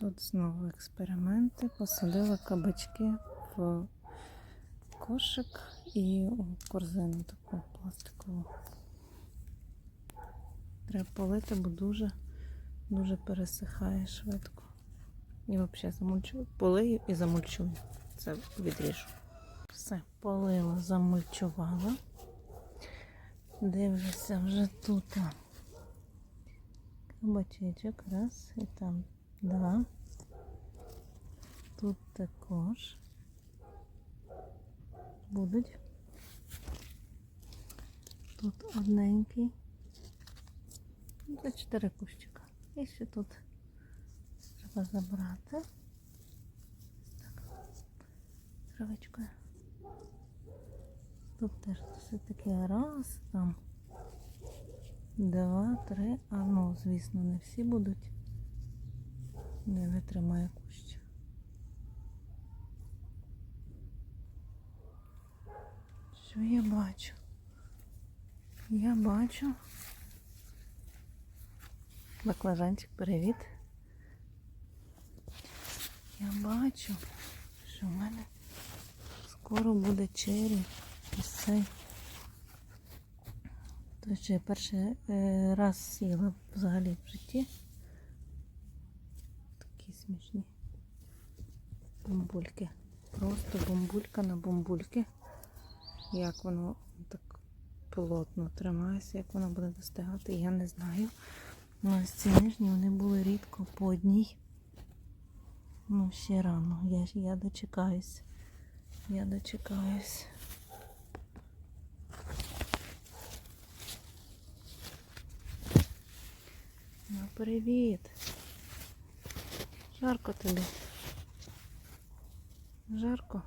Тут знову експерименти. Посадила кабачки в кошик і у корзину таку пластикову. Треба полити, бо дуже, дуже пересихає швидко. І взагалі замульчую. Полию і замульчую. Це відріжу. Все, полила, замульчувала. Дивлюся вже тут. Кабачечок, раз, і там два. Тут також будуть. Тут одненький. Ну, Це чотири кущика. І ще тут треба забрати. Так. Травичкою. Тут теж досить таки раз, там два, три. А ну, звісно, не всі будуть. Не витримає кущ. Що я бачу? Я бачу. Баклажанчик, привіт. Я бачу, що в мене скоро буде чері. Ось цей. Що я перший е, раз сіла взагалі в житті. Смішні бомбульки. Просто бомбулька на бомбульки. Як воно так плотно тримається, як воно буде достигати, я не знаю. Ну, ось ці нижні вони були рідко по одній. Ну, ще рано. Я, я дочекаюсь. Я дочекаюсь. Ну, привіт. Жарко тобі. Жарко.